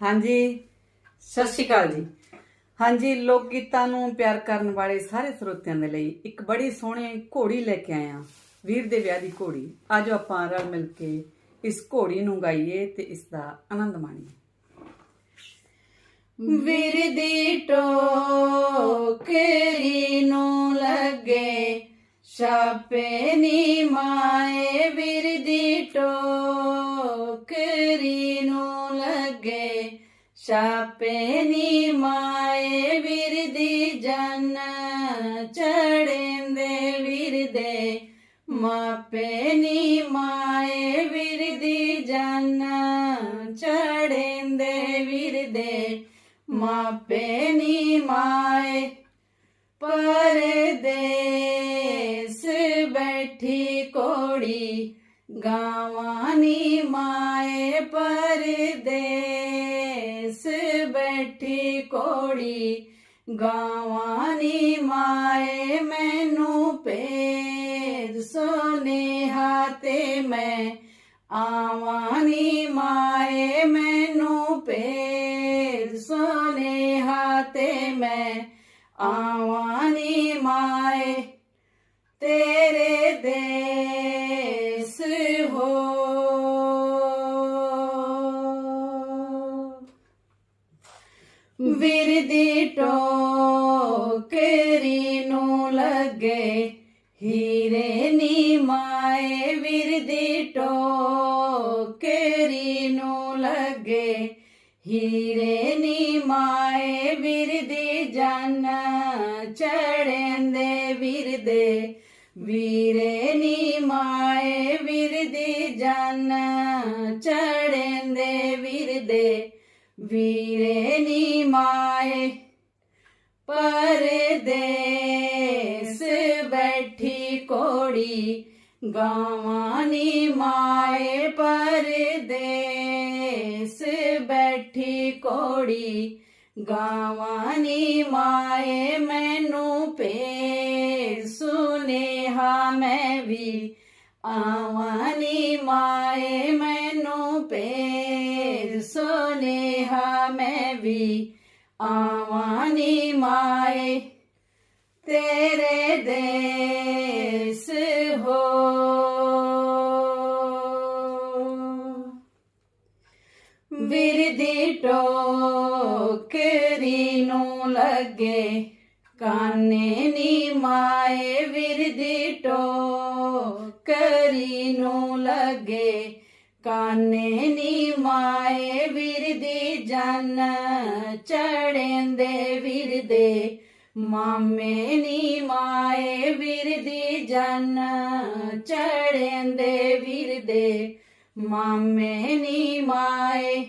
ਹਾਂਜੀ। ਸਤਿ ਸ਼੍ਰੀ ਅਕਾਲ ਜੀ। ਹਾਂਜੀ, ਲੋਕ ਗੀਤਾਂ ਨੂੰ ਪਿਆਰ ਕਰਨ ਵਾਲੇ ਸਾਰੇ ਸਰੋਤਿਆਂ ਦੇ ਲਈ ਇੱਕ ਬੜੀ ਸੋਹਣੀ ਘੋੜੀ ਲੈ ਕੇ ਆਏ ਵੀਰ ਦੇ ਵਿਆਹ ਦੀ ਘੋੜੀ। ਆਜੋ ਆਪਾਂ ਰਲ ਮਿਲ ਕੇ ਇਸ ਘੋੜੀ ਨੂੰ ਗਾਈਏ ਤੇ ਇਸ ਦਾ ਆਨੰਦ ਮਾਣੀਏ। ਵੀਰ ਦੀ ਟੋਕਰੀ ਨੂੰ ਲੱਗੇ ਛਾਪੇ ਨੀ ਮਾਏ। ਲੱਗੇ ਛਾਪੇ ਨੀ ਮਾਏ ਵੀਰ ਦੀ ਜਨ ਚੜੇਂਦੇ ਵੀਰ ਦੇ। ਮਾਪੇ ਨੀ ਮਾਏ ਵੀਰ ਦੀ ਜਨ ਚੜੇਂਦੇ ਵੀਰ ਦੇ। ਮਾਪੇ ਬੈਠੀ ਕੋੜੀ ਗਾਵਾਂ ਨੀ ਮਾਏ, ਮੈਨੂੰ ਭੇਜ ਸੁਨੇਹਾ ਤੇ ਮੈਂ ਆਵਾਂ ਨੀ ਮਾਏ, ਮੈਨੂੰ ਭੇਜ ਸੁਨੇਹਾ ਤੇ ਮੈਂ ਆਵਾਂ ਵੀਰ ਦੀ ਟੋਕਰੀ ਨੂੰ ਲੱਗੇ। ਹੀਰੇ ਨੀ ਮਾਏ ਵੀਰ ਦੀ ਟੋਕਰੀ ਨੂੰ ਲੱਗੇ। ਹੀਰੇ ਨੀ ਮਾਏ ਵੀਰ ਦੀ ਜਨ ਚੜੇਂਦੇ ਵੀਰ ਵੀਰੇ ਨੀ ਮਾਏ ਵੀਰ ਦੀ ਜਨ ਚੜੇਂਦੇ ਵੀਰ ਦੇ। ਕੋੜੀ ਗਾਵਾਂ ਨੀ ਮਾਏ ਪਰਦੇਸ ਬੈਠੀ ਕੋੜੀ ਗਾਵਾਂ ਨੀ ਮਾਏ ਮੈਨੂੰ ਭੇਜ ਸੁਨੇਹਾ ਮੈਂ ਵੀ ਆਵਾਂ ਨੀ ਮਾਏ ਮੈਨੂੰ ਭੇਜ ਸੁਨੇਹਾ ਮੈਂ ਵੀ ਆਵਾਂ ਵੀਰ ਦੀ ਟੋਕਰੀ ਨੂੰ ਲੱਗੇ। ਕਾਨੇ ਨੀ ਮਾਏ ਵੀਰ ਦੀ ਟੋਕਰੀ ਨੂੰ ਲੱਗੇ। ਕਾਨੇ ਨੀ ਮਾਏ ਵੀਰਦੀ ਜਨ ਚੜੇਂਦੇ ਵੀਰ ਦੇ। ਮਾਮੇ ਨੀ ਮਾਏ ਵੀਰ ਦੀ ਜਨ ਚੜੇਂਦੇ ਵੀਰ ਦੇ ਮਾਮੇ ਨੀ ਮਾਏ।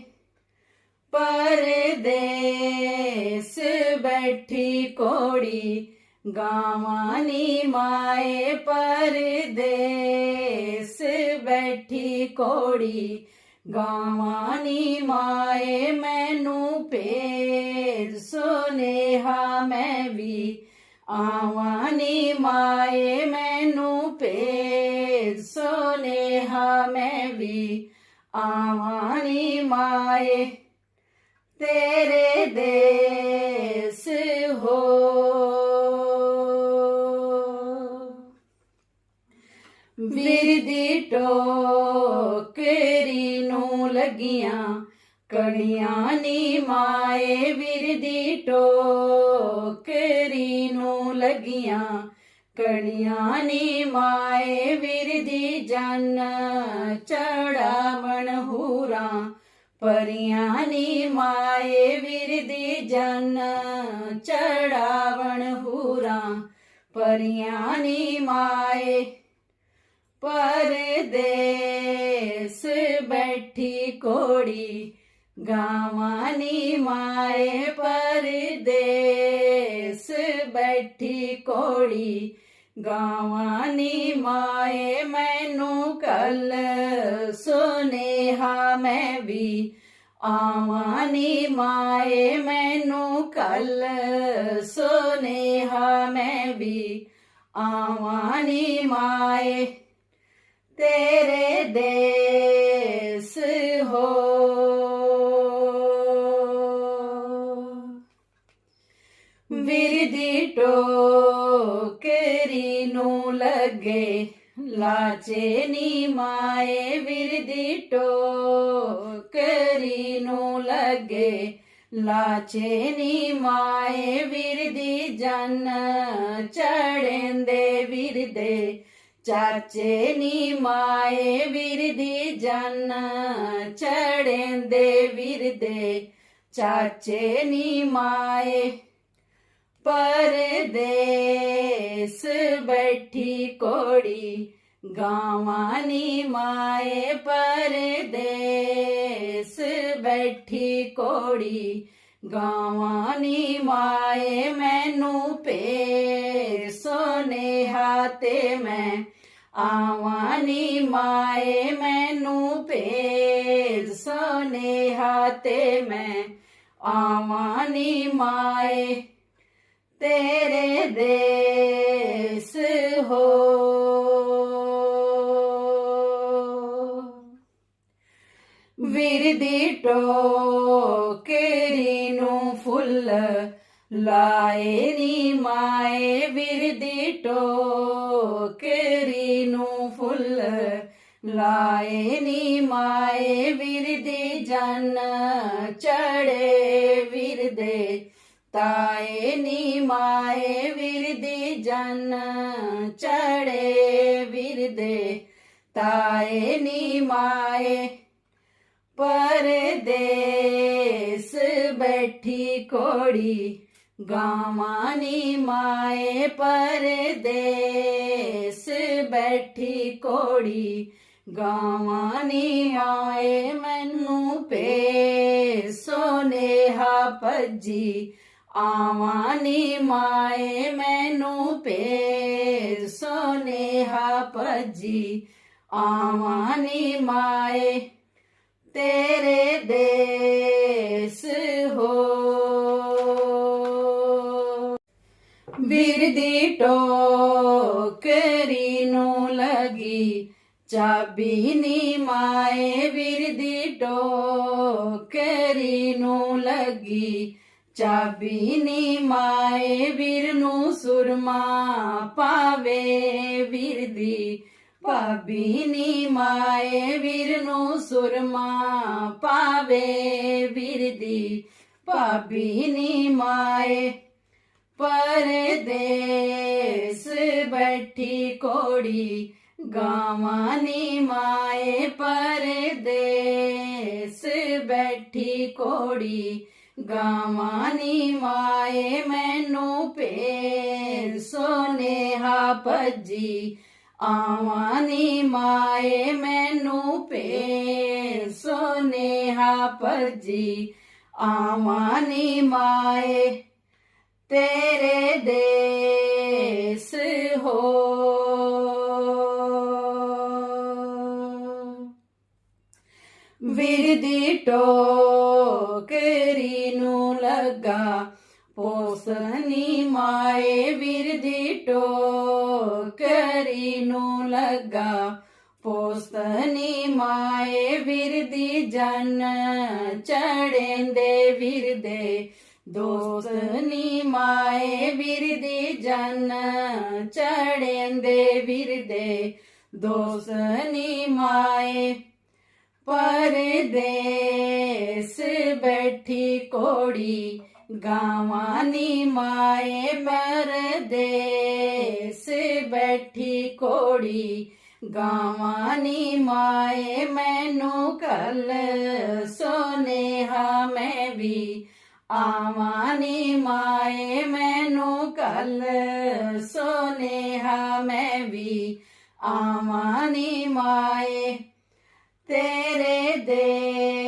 ਪਰਦੇਸ ਬੈਠੀ ਕੋੜੀ ਗਾਵਾਂ ਨੀ ਮਾਏ। ਪਰਦੇਸ ਬੈਠੀ ਕੋੜੀ ਗਾਵਾਂ ਨੀ ਮਾਏ। ਮੈਨੂੰ ਭੇਜ ਸੁਨੇਹਾ ਮੈਂ ਵੀ ਆਵਾਂ ਨੀ ਮਾਏ। ਮੈਨੂੰ ਭੇਜ ਸੁਨੇਹਾ ਮੈਂ ਵੀ ਆਵਾਂ ਨੀ ਮਾਏ। ਤੇਰੇ ਦੇਸ ਹੋ। ਵੀਰ ਦੀ ਟੋਕਰੀ ਨੂੰ ਲੱਗੀਆਂ ਕਣੀਆਂ ਨੀ ਮਾਏ। ਵੀਰ ਦੀ ਟੋਕਰੀ ਨੂੰ ਲੱਗੀਆਂ ਕਣੀਆਂ ਨੀ ਮਾਏ ਵੀਰ ਦੀ ਜਨ ਚੜਾਵਣ ਹੂਰਾਂ। ਪਰੀਆਂ ਨੀ ਮਾਏ ਵੀਰ ਦੀ ਜਨ ਚੜਾਵਣ ਹੂਰਾਂ। ਪਰੀਆਂ ਨੀ ਮਾਏ ਪਰਦੇਸ ਬੈਠੀ ਕੋੜੀ ਗਾਵਾਂ ਨੀ ਮਾਏ ਪਰਦੇਸ ਬੈਠੀ ਕੋੜੀ ગાવાની માએ મેનું કલ સુનેહા મેં બી આવાની માએ મેનું કલ સુનેહા મેં બી આવાની માએ તેરે દેશ હો વિરદી ટો ਨੂੰ ਲੱਗੇ ਲਾਚੇ ਨੀ ਮਾਏ ਵੀਰ ਦੀ ਟੋਕਰੀ ਨੂੰ ਲੱਗੇ ਲਾਚੇ ਨੀ ਮਾਏ ਵੀਰ ਦੀ ਜਨ ਚੜ੍ਹਦੇ ਵੀਰ ਦੇ ਚਾਚੇ ਨੀ ਮਾਏ ਵੀਰ ਦੀ ਜਨ ਚੜ੍ਹਦੇ ਵੀਰ ਦੇ ਚਾਚੇ ਨੀ ਮਾਏ ਪਰਦੇਸ ਬੈਠੀ ਕੋੜੀ ਗਾਵਾਂ ਨੀ ਮਾਏ ਪਰਦੇਸ ਬੈਠੀ ਕੋੜੀ ਗਾਵਾਂ ਨੀ ਮਾਏ ਮੈਨੂੰ ਪੇ ਸੋਨੇਹਾ ਤੇ ਮੈਂ ਆਵਾਂ ਨੀ ਮਾਏ ਮੈਨੂੰ ਪੇ ਸੋਨੇਹਾ ਤੇ ਮੈਂ ਆਵਾਂ ਨੀ ਮਾਏ ਤੇਰੇ ਦੇਸ ਹੋ। ਵੀਰ ਦੀ ਟੋਕਰੀ ਨੂੰ ਫੁੱਲ ਲਾਏ ਨੀ ਮਾਏ। ਵੀਰ ਦੀ ਟੋਕਰੀ ਨੂੰ ਫੁੱਲ ਲਾਏ ਨੀ ਮਾਏ। ਵੀਰ ਦੀ ਜਨ ਚੜੇ ਵੀਰ ਦੇ ਤਾਏ ਨੀ ਮਾਏ ਵੀਰ ਦੀ ਜਨ ਚੜੇ ਵੀਰ ਦੇ ਤਾਏ ਨੀ ਮਾਏ ਪਰਦੇਸ ਬੈਠੀ ਕੋੜੀ। ਗਾਵਾਂ ਨੀ ਮਾਏ ਪਰਦੇਸ ਬੈਠੀ ਕੋੜੀ। ਗਾਵਾਂ ਨੀ ਆਏ ਮੈਨੂੰ ਪੇ ਸੋਨੇਹਾ ਭੱਜੀ। ਆਵਾਂ ਨੀ ਮਾਏ ਮੈਨੂੰ ਪੇ ਸੋਨੇਹਾ ਭੱਜੀ। ਆਵਾਂ ਨੀ ਮਾਏ, ਤੇਰੇ ਦੇਸ ਹੋ। ਵੀਰ ਦੀ ਟੋਕਰੀ ਨੂੰ ਲਗੀ, ਚਾਬੀ ਨੀ ਮਾਏ। ਵੀਰ ਦੀ ਟੋਕਰੀ ਨੂੰ ਲਗੀ ਚਾਬੀ ਨੀ ਮਾਏ ਵੀਰ ਨੂੰ ਸੁਰਮਾ ਪਾਵੇ, ਵੀਰ ਦੀ ਭਾਬੀ ਨੀ ਮਾਏ ਵੀਰ ਨੂੰ ਸੁਰਮਾ ਪਾਵੇ, ਵੀਰ ਦੀ ਭਾਬੀ ਨੀ ਮਾਏ। ਪਰਦੇਸ ਬੈਠੀ ਕੋੜੀ ਗਾਵਾਂ ਨੀ ਮਾਏ, ਪਰਦੇਸ ਬੈਠੀ ਕੋੜੀ ਗਾਵਾਂ ਨੀ ਮਾਏ ਮੈਨੂੰ ਭੇ ਸੋਨੇਹਾ ਭੱਜੀ। ਆਵਾਂ ਨੀ ਮਾਏ ਮੈਨੂੰ ਭੇ ਸੋਨੇਹਾ ਭੱਜੀ। ਆਵਾਂ ਨੀ ਮਾਏ ਤੇਰੇ ਦੇਸ ਹੋ। ਵੀਰ ਦੀ ਟੋਕਰੀ ਨੂੰ ਲੱਗਾ। ਪੋਸਨੀ ਮਾਏ ਵੀਰ ਦੀ ਟੋਕਰੀ ਨੂੰ ਲੱਗਾ। ਪੋਸਨੀ ਮਾਏ ਵੀਰ ਦੀ ਜਨ ਚੜ੍ਹਦੇ ਵੀਰ ਦੇ। ਦੋਸਨੀ ਮਾਏ ਵੀਰ ਦੀ ਜਨ ਚੜ੍ਹਦੇ ਵੀਰ ਦੇ ਦੋਸਨੀ ਮਾਏ ਪਰਦੇਸ ਬੈਠੀ ਕੋੜੀ ਗਾਵਾਂ ਨੀ ਮਾਏ ਪਰਦੇਸ ਬੈਠੀ ਕੋੜੀ ਗਾਵਾਂ ਨੀ ਮਾਏ ਮੈਨੂੰ ਕੱਲ ਸੋਨੇਹਾ ਮੈਂ ਵੀ ਆਵਾਂ ਨੀ